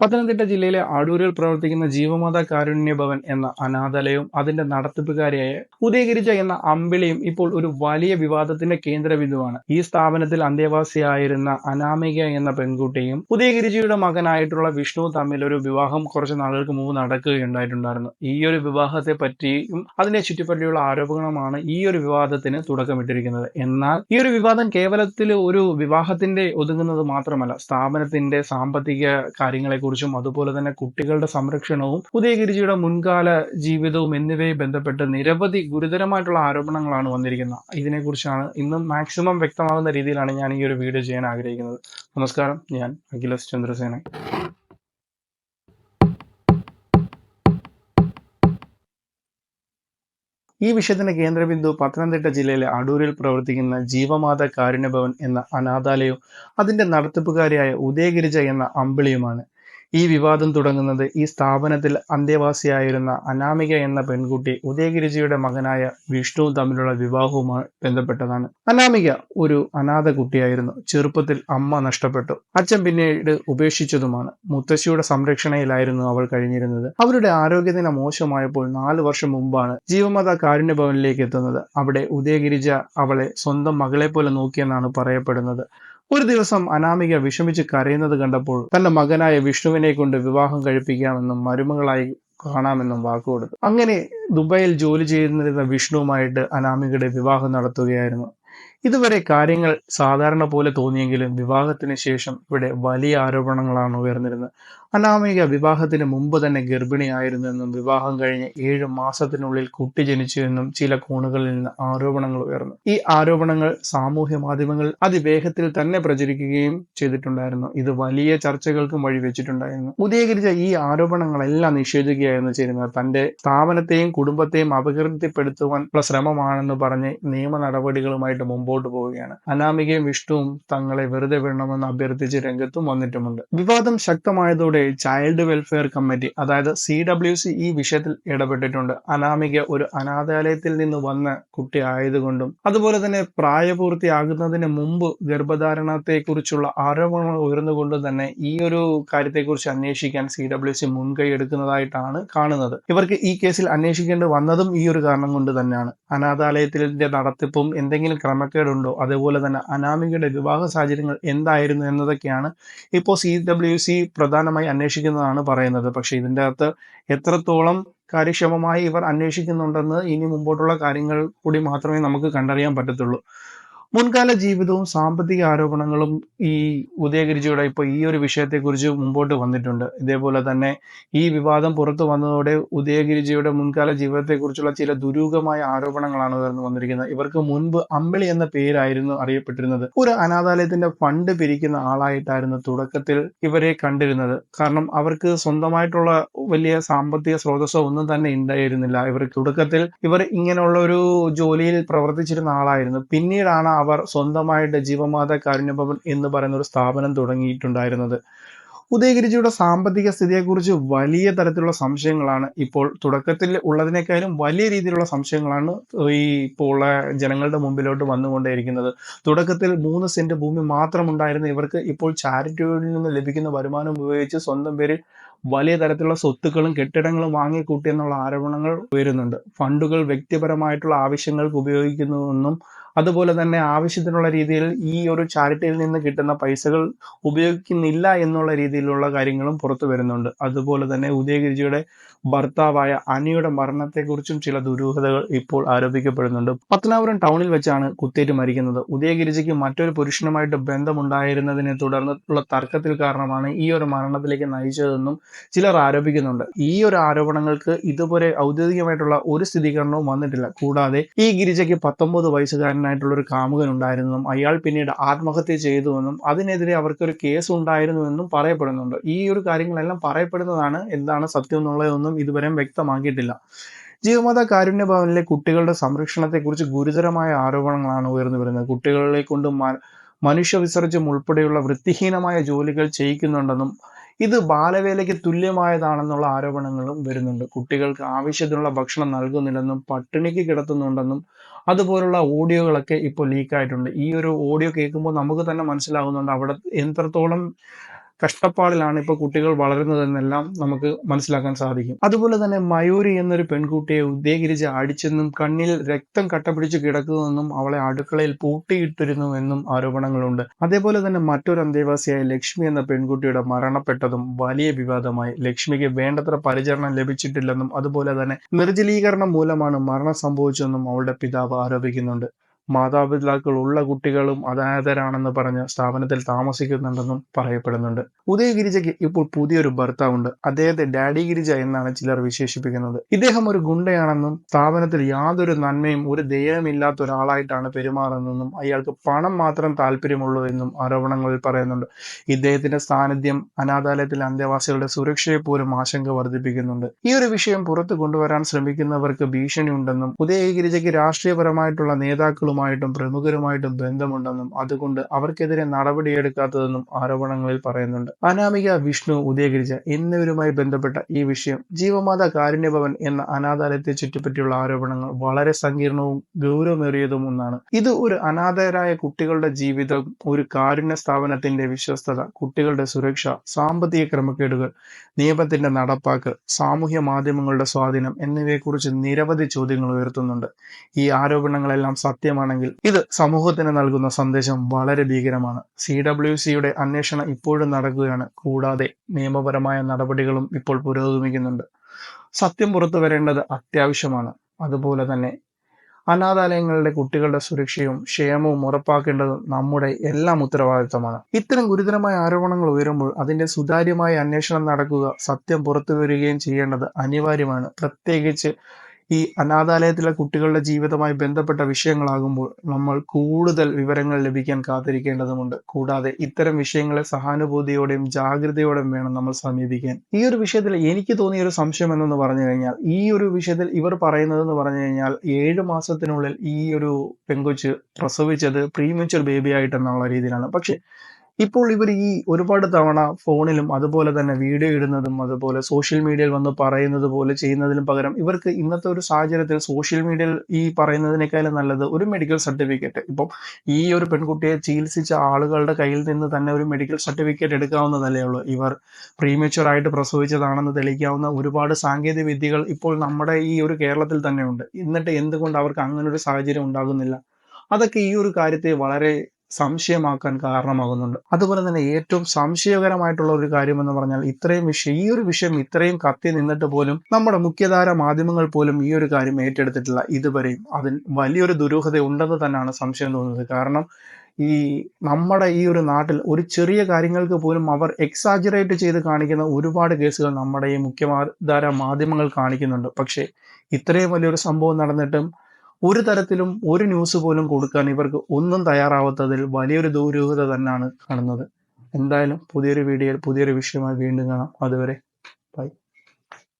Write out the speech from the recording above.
പത്തനംതിട്ട ജില്ലയിലെ അടൂരിൽ പ്രവർത്തിക്കുന്ന ജീവമാത കാരുണ്യ ഭവൻ എന്ന അനാഥാലയവും അതിന്റെ നടത്തിപ്പുകാരിയായ ഉദയഗിരിജ എന്ന അമ്പിളിയും ഇപ്പോൾ ഒരു വലിയ വിവാദത്തിന്റെ കേന്ദ്രബിന്ദുവാണ്. ഈ സ്ഥാപനത്തിൽ അന്തേവാസിയായിരുന്ന അനാമിക എന്ന പെൺകുട്ടിയും ഉദയഗിരിജയുടെ മകനായിട്ടുള്ള വിഷ്ണു തമ്മിൽ ഒരു വിവാഹം കുറച്ച് നാളുകൾക്ക് മുമ്പ് നടക്കുകയുണ്ടായിട്ടുണ്ടായിരുന്നു. ഈ ഒരു വിവാഹത്തെ പറ്റിയും അതിനെ ചുറ്റിപ്പറ്റിയുള്ള ആരോപണമാണ് ഈ ഒരു വിവാദത്തിന് തുടക്കമിട്ടിരിക്കുന്നത്. എന്നാൽ ഈ ഒരു വിവാദം കേവലത്തിൽ ഒരു വിവാഹത്തിന്റെ ഒതുങ്ങുന്നത് മാത്രമല്ല സ്ഥാപനത്തിന്റെ സാമ്പത്തിക കാര്യങ്ങളെക്കുറിച്ചും അതുപോലെ തന്നെ കുട്ടികളുടെ സംരക്ഷണവും ഉദയഗിരിജിയുടെ മുൻകാല ജീവിതവും എന്നിവയെ ബന്ധപ്പെട്ട് നിരവധി ഗുരുതരമായിട്ടുള്ള ആരോപണങ്ങളാണ് വന്നിരിക്കുന്നത്. ഇതിനെക്കുറിച്ചാണ് ഇന്ന് മാക്സിമം വ്യക്തമാകുന്ന രീതിയിലാണ് ഞാൻ ഈ ഒരു വീഡിയോ ചെയ്യാൻ ആഗ്രഹിക്കുന്നത്. നമസ്കാരം. ഞാൻ അഖിലസ് ചന്ദ്രസേന ഈ വിഷയത്തിന്റെ കേന്ദ്രബിന്ദു പത്തനംതിട്ട ജില്ലയിലെ അടൂരിൽ പ്രവർത്തിക്കുന്ന ജീവമാത കാരുണ്യഭവൻ എന്ന അനാഥാലയവും അതിന്റെ നടത്തിപ്പുകാരിയായ ഉദയഗിരിജ എന്ന അമ്പിളിയുമാണ്. ഈ വിവാദം തുടങ്ങുന്നത് ഈ സ്ഥാപനത്തിൽ അന്തേവാസിയായിരുന്ന അനാമിക എന്ന പെൺകുട്ടി ഉദയഗിരിജിയുടെ മകനായ വിഷ്ണു തമ്മിലുള്ള വിവാഹവുമായി ബന്ധപ്പെട്ടതാണ്. അനാമിക ഒരു അനാഥ കുട്ടിയായിരുന്നു. ചെറുപ്പത്തിൽ അമ്മ നഷ്ടപ്പെട്ടു. അച്ഛൻ പിന്നീട് ഉപേക്ഷിച്ചതുമാണ്. മുത്തശ്ശിയുടെ സംരക്ഷണയിലായിരുന്നു അവൾ കഴിഞ്ഞിരുന്നത്. അവരുടെ ആരോഗ്യനില മോശമായപ്പോൾ നാല് വർഷം മുമ്പാണ് ജീവമത കാരുണ്യ ഭവനിലേക്ക് എത്തുന്നത്. അവിടെ ഉദയഗിരിജ അവളെ സ്വന്തം മകളെ പോലെ നോക്കിയെന്നാണ് പറയപ്പെടുന്നത്. ഒരു ദിവസം അനാമിക വിഷമിച്ച് കരയുന്നത് കണ്ടപ്പോൾ തന്റെ മകനായ വിഷ്ണുവിനെ കൊണ്ട് വിവാഹം കഴിപ്പിക്കാമെന്നും മരുമകളായി കാണാമെന്നും വാക്കുകൊടുത്തു അങ്ങനെ ദുബായിൽ ജോലി ചെയ്യുന്നിരുന്ന വിഷ്ണുവുമായിട്ട് അനാമികയുടെ വിവാഹം നടത്തുകയായിരുന്നു. ഇതുവരെ കാര്യങ്ങൾ സാധാരണ പോലെ തോന്നിയെങ്കിലും വിവാഹത്തിന് ശേഷം ഇവിടെ വലിയ ആരോപണങ്ങളാണ് ഉയർന്നിരുന്നത്. അനാമിക വിവാഹത്തിന് മുമ്പ് തന്നെ ഗർഭിണിയായിരുന്നു എന്നും വിവാഹം കഴിഞ്ഞ് ഏഴ് മാസത്തിനുള്ളിൽ കുട്ടി ജനിച്ചു എന്നും ചില കോണുകളിൽ നിന്ന് ആരോപണങ്ങൾ ഉയർന്നു. ഈ ആരോപണങ്ങൾ സാമൂഹ്യ മാധ്യമങ്ങളിൽ അതിവേഗത്തിൽ തന്നെ പ്രചരിക്കുകയും ചെയ്തിട്ടുണ്ടായിരുന്നു. ഇത് വലിയ ചർച്ചകൾക്കും വഴിവെച്ചിട്ടുണ്ടായിരുന്നു ഉദയഗിരിജ ഈ ആരോപണങ്ങളെല്ലാം നിഷേധിക്കുകയായിരുന്നു ചെയ്യുന്നത് തന്റെ സ്ഥാപനത്തെയും കുടുംബത്തെയും അപകീർത്തിപ്പെടുത്തുവാനുള്ള ശ്രമമാണെന്ന് പറഞ്ഞ് നിയമ നടപടികളുമായിട്ട് മുമ്പോട്ട് പോവുകയാണ്. അനാമികയും വിഷ്ണുവും തങ്ങളെ വെറുതെ വിടണമെന്ന് അഭ്യർത്ഥിച്ച് രംഗത്തും വന്നിട്ടുമുണ്ട്. വിവാദം ശക്തമായതോടെ ചൈൽഡ് വെൽഫെയർ കമ്മിറ്റി അതായത് സി ഡബ്ല്യു സി ഈ വിഷയത്തിൽ ഇടപെട്ടിട്ടുണ്ട്. അനാമിക ഒരു അനാഥാലയത്തിൽ നിന്ന് വന്ന കുട്ടി ആയതുകൊണ്ടും അതുപോലെ തന്നെ പ്രായപൂർത്തിയാകുന്നതിന് മുമ്പ് ഗർഭധാരണത്തെക്കുറിച്ചുള്ള ആരോപണങ്ങൾ ഉയർന്നുകൊണ്ട് തന്നെ ഈ ഒരു കാര്യത്തെക്കുറിച്ച് അന്വേഷിക്കാൻ സി ഡബ്ല്യു സി മുൻകൈ എടുക്കുന്നതായിട്ടാണ് കാണുന്നത്. ഇവർക്ക് ഈ കേസിൽ അന്വേഷിക്കേണ്ടി വന്നതും ഈ ഒരു കാരണം കൊണ്ട് തന്നെയാണ്. അനാഥാലയത്തിന്റെ നടത്തിപ്പും എന്തെങ്കിലും ക്രമക്കേടുണ്ടോ അതേപോലെ തന്നെ അനാമികയുടെ വിവാഹ സാഹചര്യങ്ങൾ എന്തായിരുന്നു എന്നതൊക്കെയാണ് ഇപ്പോൾ സി ഡബ്ല്യു സി പ്രധാനമായി അന്വേഷിക്കുന്നതാണ് പറയുന്നത്. പക്ഷെ ഇതിന്റെ അകത്ത് എത്രത്തോളം കാര്യക്ഷമമായി ഇവർ അന്വേഷിക്കുന്നുണ്ടെന്ന് ഇനി മുമ്പോട്ടുള്ള കാര്യങ്ങൾ കൂടി മാത്രമേ നമുക്ക് കണ്ടറിയാൻ പറ്റത്തുള്ളൂ. മുൻകാല ജീവിതവും സാമ്പത്തിക ആരോപണങ്ങളും ഈ ഉദയഗിരിജിയുടെ ഇപ്പോൾ ഈ ഒരു വിഷയത്തെക്കുറിച്ച് മുമ്പോട്ട് വന്നിട്ടുണ്ട്. ഇതേപോലെ തന്നെ ഈ വിവാദം പുറത്തു വന്നതോടെ ഉദയഗിരിജിയുടെ മുൻകാല ജീവിതത്തെക്കുറിച്ചുള്ള ചില ദുരൂഹമായ ആരോപണങ്ങളാണ് ഉയർന്നു വന്നിരിക്കുന്നത്. ഇവർക്ക് മുൻപ് അമ്പിളി എന്ന പേരായിരുന്നു അറിയപ്പെട്ടിരുന്നത്. ഒരു അനാഥാലയത്തിന്റെ ഫണ്ട് പിരിക്കുന്ന ആളായിട്ടായിരുന്നു തുടക്കത്തിൽ ഇവരെ കണ്ടിരുന്നത്. കാരണം അവർക്ക് സ്വന്തമായിട്ടുള്ള വലിയ സാമ്പത്തിക സ്രോതസ്സോ ഒന്നും തന്നെ ഉണ്ടായിരുന്നില്ല. ഇവർ തുടക്കത്തിൽ ഇവർ ഇങ്ങനെയുള്ള ഒരു ജോലിയിൽ പ്രവർത്തിച്ചിരുന്ന ആളായിരുന്നു. പിന്നീടാണ് അവർ സ്വന്തമായിട്ട് ജീവമാത കാരുണ്യഭവൻ എന്ന് പറയുന്ന ഒരു സ്ഥാപനം തുടങ്ങിയിട്ടുണ്ടായിരുന്നത്. ഉദയഗിരിജിയുടെ സാമ്പത്തിക സ്ഥിതിയെക്കുറിച്ച് വലിയ തരത്തിലുള്ള സംശയങ്ങളാണ് ഇപ്പോൾ തുടക്കത്തിൽ ഉള്ളതിനേക്കാളും വലിയ രീതിയിലുള്ള സംശയങ്ങളാണ് ഈ ഇപ്പോൾ ഉള്ള ജനങ്ങളുടെ മുമ്പിലോട്ട് വന്നുകൊണ്ടേയിരിക്കുന്നത്. തുടക്കത്തിൽ മൂന്ന് സെന്റ് ഭൂമി മാത്രം ഉണ്ടായിരുന്ന ഇവർക്ക് ഇപ്പോൾ ചാരിറ്റിയിൽ നിന്ന് ലഭിക്കുന്ന വരുമാനം ഉപയോഗിച്ച് സ്വന്തം പേരിൽ വലിയ തരത്തിലുള്ള സ്വത്തുക്കളും കെട്ടിടങ്ങളും വാങ്ങിക്കൂട്ടി എന്നുള്ള ആരോപണങ്ങൾ ഉയരുന്നുണ്ട്. ഫണ്ടുകൾ വ്യക്തിപരമായിട്ടുള്ള ആവശ്യങ്ങൾക്ക് ഉപയോഗിക്കുന്നുവെന്നും അതുപോലെ തന്നെ ആവശ്യത്തിനുള്ള രീതിയിൽ ഈ ഒരു ചാരിറ്റിയിൽ നിന്ന് കിട്ടുന്ന പൈസകൾ ഉപയോഗിക്കുന്നില്ല എന്നുള്ള രീതിയിലുള്ള കാര്യങ്ങളും പുറത്തു വരുന്നുണ്ട്. അതുപോലെ തന്നെ ഉദയഗിരിജിയുടെ ഭർത്താവായ അനിയുടെ മരണത്തെക്കുറിച്ചും ചില ദുരൂഹതകൾ ഇപ്പോൾ ആരോപിക്കപ്പെടുന്നുണ്ട്. പത്തനാപുരം ടൗണിൽ വെച്ചാണ് കുത്തേറ്റ് മരിക്കുന്നത്. ഉദയഗിരിജിക്ക് മറ്റൊരു പുരുഷനുമായിട്ട് ബന്ധമുണ്ടായിരുന്നതിനെ തുടർന്നുള്ള തർക്കത്തിൽ കാരണമാണ് ഈ ഒരു മരണത്തിലേക്ക് നയിച്ചതെന്നും ചിലർ ആരോപിക്കുന്നുണ്ട്. ഈ ഒരു ആരോപണങ്ങൾക്ക് ഇതുപോലെ ഔദ്യോഗികമായിട്ടുള്ള ഒരു സ്ഥിരീകരണവും വന്നിട്ടില്ല. കൂടാതെ ഈ ഗിരിജയ്ക്ക് പത്തൊമ്പത് വയസ്സുകാരനായിട്ടുള്ള ഒരു കാമുകൻ ഉണ്ടായിരുന്നെന്നും അയാൾ പിന്നീട് ആത്മഹത്യ ചെയ്തുവെന്നും അതിനെതിരെ അവർക്കൊരു കേസ് ഉണ്ടായിരുന്നുവെന്നും പറയപ്പെടുന്നുണ്ട്. ഈ ഒരു കാര്യങ്ങളെല്ലാം പറയപ്പെടുന്നതാണ് എന്താണ് സത്യം എന്നുള്ളതൊന്നും ഇതുവരെയും വ്യക്തമാക്കിയിട്ടില്ല. ജീവമത കാരുണ്യ ഭവനിലെ കുട്ടികളുടെ സംരക്ഷണത്തെക്കുറിച്ച് ഗുരുതരമായ ആരോപണങ്ങളാണ് ഉയർന്നു വരുന്നത്. കുട്ടികളെ കൊണ്ട് മനുഷ്യ വിസർജ്യം ഉൾപ്പെടെയുള്ള വൃത്തിഹീനമായ ജോലികൾ ചെയ്യിക്കുന്നുണ്ടെന്നും ഇത് ബാലവേലയ്ക്ക് തുല്യമായതാണെന്നുള്ള ആരോപണങ്ങളും വരുന്നുണ്ട്. കുട്ടികൾക്ക് ആവശ്യത്തിനുള്ള ഭക്ഷണം നൽകുന്നില്ലെന്നും പട്ടിണിക്ക് കിടത്തുന്നുണ്ടെന്നും അതുപോലുള്ള ഓഡിയോകളൊക്കെ ഇപ്പോൾ ലീക്കായിട്ടുണ്ട് ഈ ഒരു ഓഡിയോ കേൾക്കുമ്പോൾ നമുക്ക് തന്നെ മനസ്സിലാകുന്നുണ്ട് അവിടെ എത്രത്തോളം കഷ്ടപ്പാടിലാണ് ഇപ്പോൾ കുട്ടികൾ വളരുന്നതെന്നെല്ലാം നമുക്ക് മനസ്സിലാക്കാൻ സാധിക്കും. അതുപോലെ തന്നെ മയൂരി എന്നൊരു പെൺകുട്ടിയെ ഉദയഗിരിജ അടിച്ചെന്നും കണ്ണിൽ രക്തം കട്ടപിടിച്ച് കിടക്കുന്നുവെന്നും അവളെ അടുക്കളയിൽ പൂട്ടിയിട്ടിരുന്നുവെന്നും ആരോപണങ്ങളുണ്ട്. അതേപോലെ തന്നെ മറ്റൊരു അന്തേവാസിയായ ലക്ഷ്മി എന്ന പെൺകുട്ടിയുടെ മരണപ്പെട്ടതും വലിയ വിവാദമായി. ലക്ഷ്മിക്ക് വേണ്ടത്ര പരിചരണം ലഭിച്ചിട്ടില്ലെന്നും അതുപോലെ തന്നെ നിർജലീകരണം മൂലമാണ് മരണം സംഭവിച്ചതെന്നും അവളുടെ പിതാവ് ആരോപിക്കുന്നുണ്ട്. മാതാപിതാക്കൾ ഉള്ള കുട്ടികളും അനാഥരാണെന്ന് പറഞ്ഞ് സ്ഥാപനത്തിൽ താമസിക്കുന്നുണ്ടെന്നും പറയപ്പെടുന്നുണ്ട്. ഉദയഗിരിജയ്ക്ക് ഇപ്പോൾ പുതിയൊരു ഭർത്താവുണ്ട്. അദ്ദേഹത്തെ ഡാഡി ഗിരിജ എന്നാണ് ചിലർ വിശേഷിപ്പിക്കുന്നത്. ഇദ്ദേഹം ഒരു ഗുണ്ടയാണെന്നും സ്ഥാപനത്തിൽ യാതൊരു നന്മയും ഒരു ദയവുമില്ലാത്ത ഒരാളായിട്ടാണ് പെരുമാറുന്നതെന്നും അയാൾക്ക് പണം മാത്രം താല്പര്യമുള്ളൂ എന്നും ആരോപണങ്ങളിൽ പറയുന്നുണ്ട്. ഇദ്ദേഹത്തിന്റെ സാന്നിധ്യം അനാഥാലയത്തിലെ അന്തേവാസികളുടെ സുരക്ഷയെ പോലും ആശങ്ക വർദ്ധിപ്പിക്കുന്നുണ്ട്. ഈ ഒരു വിഷയം പുറത്തു കൊണ്ടുവരാൻ ശ്രമിക്കുന്നവർക്ക് ഭീഷണിയുണ്ടെന്നും ഉദയഗിരിജയ്ക്ക് രാഷ്ട്രീയപരമായിട്ടുള്ള നേതാക്കളുമായിട്ടും പ്രമുഖരുമായിട്ടും ബന്ധമുണ്ടെന്നും അതുകൊണ്ട് അവർക്കെതിരെ നടപടിയെടുക്കാത്തതെന്നും ആരോപണങ്ങളിൽ പറയുന്നുണ്ട്. അനാമിക വിഷ്ണു ഉദയഗിരിജ എന്നിവരുമായി ബന്ധപ്പെട്ട ഈ വിഷയം ജീവമാത കാരുണ്യഭവൻ എന്ന അനാഥാലയത്തെ ചുറ്റിപ്പറ്റിയുള്ള ആരോപണങ്ങൾ വളരെ സങ്കീർണവും ഗൗരവമേറിയതും ഒന്നാണ്. ഇത് ഒരു അനാഥരായ കുട്ടികളുടെ ജീവിതം ഒരു കാരുണ്യ സ്ഥാപനത്തിന്റെ വിശ്വസ്തത കുട്ടികളുടെ സുരക്ഷ സാമ്പത്തിക ക്രമക്കേടുകൾ നിയമത്തിന്റെ നടപ്പാക്കൽ സാമൂഹ്യ മാധ്യമങ്ങളുടെ സ്വാധീനം എന്നിവയെക്കുറിച്ച് നിരവധി ചോദ്യങ്ങൾ ഉയർത്തുന്നുണ്ട്. ഈ ആരോപണങ്ങളെല്ലാം സത്യമാണെങ്കിൽ ഇത് സമൂഹത്തിന് നൽകുന്ന സന്ദേശം വളരെ ഭീകരമാണ്. സി ഡബ്ല്യു സിയുടെ അന്വേഷണം ഇപ്പോഴും നടക്കുകയാണ്. കൂടാതെ നിയമപരമായ നടപടികളും ഇപ്പോൾ പുരോഗമിക്കുന്നുണ്ട്. സത്യം പുറത്തു വരേണ്ടത് അത്യാവശ്യമാണ്. അതുപോലെ തന്നെ അനാഥാലയങ്ങളുടെ കുട്ടികളുടെ സുരക്ഷയും ക്ഷേമവും ഉറപ്പാക്കേണ്ടത് നമ്മുടെ എല്ലാം ഉത്തരവാദിത്തമാണ്. ഇത്തരം ഗുരുതരമായ ആരോപണങ്ങൾ ഉയരുമ്പോൾ അതിന്റെ സുതാര്യമായ അന്വേഷണം നടക്കുക സത്യം പുറത്തു വരികയും ചെയ്യേണ്ടത് അനിവാര്യമാണ്. പ്രത്യേകിച്ച് ഈ അനാഥാലയത്തിലെ കുട്ടികളുടെ ജീവിതമായി ബന്ധപ്പെട്ട വിഷയങ്ങളാകുമ്പോൾ നമ്മൾ കൂടുതൽ വിവരങ്ങൾ ലഭിക്കാൻ കാത്തിരിക്കേണ്ടതുണ്ട് കൂടാതെ ഇത്തരം വിഷയങ്ങളെ സഹാനുഭൂതിയോടെയും ജാഗ്രതയോടെയും വേണം നമ്മൾ സമീപിക്കാൻ. ഈ ഒരു വിഷയത്തിൽ എനിക്ക് തോന്നിയ ഒരു സംശയം എന്നു പറഞ്ഞു കഴിഞ്ഞാൽ ഈ ഒരു വിഷയത്തിൽ ഇവർ പറയുന്നതെന്ന് പറഞ്ഞു കഴിഞ്ഞാൽ ഏഴ് മാസത്തിനുള്ളിൽ ഈ ഒരു പെങ്കൊച്ച് പ്രസവിച്ചത് പ്രീമച്വർ ബേബി ആയിട്ടെന്നുള്ള രീതിയിലാണ്. പക്ഷെ ഇപ്പോൾ ഇവർ ഈ ഒരുപാട് തവണ ഫോണിലും അതുപോലെ തന്നെ വീഡിയോ ഇടുന്നതും അതുപോലെ സോഷ്യൽ മീഡിയയിൽ വന്ന് പറയുന്നത് പോലെ ചെയ്യുന്നതിനും പകരം ഇവർക്ക് ഇന്നത്തെ ഒരു സാഹചര്യത്തിൽ സോഷ്യൽ മീഡിയയിൽ ഈ പറയുന്നതിനേക്കാളും നല്ലത് ഒരു മെഡിക്കൽ സർട്ടിഫിക്കറ്റ് ഇപ്പം ഈ ഒരു പെൺകുട്ടിയെ ചികിത്സിച്ച ആളുകളുടെ കയ്യിൽ നിന്ന് തന്നെ ഒരു മെഡിക്കൽ സർട്ടിഫിക്കറ്റ് എടുക്കാവുന്നതല്ലേ ഉള്ളൂ. ഇവർ പ്രീമച്വർ ആയിട്ട് പ്രസവിച്ചതാണെന്ന് തെളിയിക്കാവുന്ന ഒരുപാട് സാങ്കേതിക വിദ്യകൾ ഇപ്പോൾ നമ്മുടെ ഈ ഒരു കേരളത്തിൽ തന്നെ ഉണ്ട്. എന്നിട്ട് എന്തുകൊണ്ട് അവർക്ക് അങ്ങനെ ഒരു സാഹചര്യം ഉണ്ടാകുന്നില്ല? അതൊക്കെ ഈ ഒരു കാര്യത്തെ വളരെ സംശയമാക്കാൻ കാരണമാകുന്നുണ്ട്. അതുപോലെ തന്നെ ഏറ്റവും സംശയകരമായിട്ടുള്ള ഒരു കാര്യം എന്ന് പറഞ്ഞാൽ ഇത്രയും വിഷയം ഈ ഒരു വിഷയം ഇത്രയും കത്തി നിന്നിട്ട് പോലും നമ്മുടെ മുഖ്യധാര മാധ്യമങ്ങൾ പോലും ഈ ഒരു കാര്യം ഏറ്റെടുത്തിട്ടില്ല. ഇതുവരെയും അതിൽ വലിയൊരു ദുരൂഹത ഉണ്ടെന്ന് തന്നെയാണ് സംശയം തോന്നുന്നത്. കാരണം ഈ നമ്മുടെ ഈ ഒരു നാട്ടിൽ ഒരു ചെറിയ കാര്യങ്ങൾക്ക് പോലും അവർ എക്സാജറേറ്റ് ചെയ്ത് കാണിക്കുന്ന ഒരുപാട് കേസുകൾ നമ്മുടെ ഈ മുഖ്യധാര മാധ്യമങ്ങൾ കാണിക്കുന്നുണ്ട്. പക്ഷേ ഇത്രയും വലിയൊരു സംഭവം നടന്നിട്ടും ഒരു തരത്തിലും ഒരു ന്യൂസ് പോലും കൊടുക്കാൻ ഇവർക്ക് ഒന്നും തയ്യാറാവാത്തതിൽ വലിയൊരു ദൂരൂഹത തന്നെയാണ് കാണുന്നത്. എന്തായാലും പുതിയൊരു വീഡിയോയിൽ പുതിയൊരു വിഷയമായി വീണ്ടും കാണാം. അതുവരെ ബൈ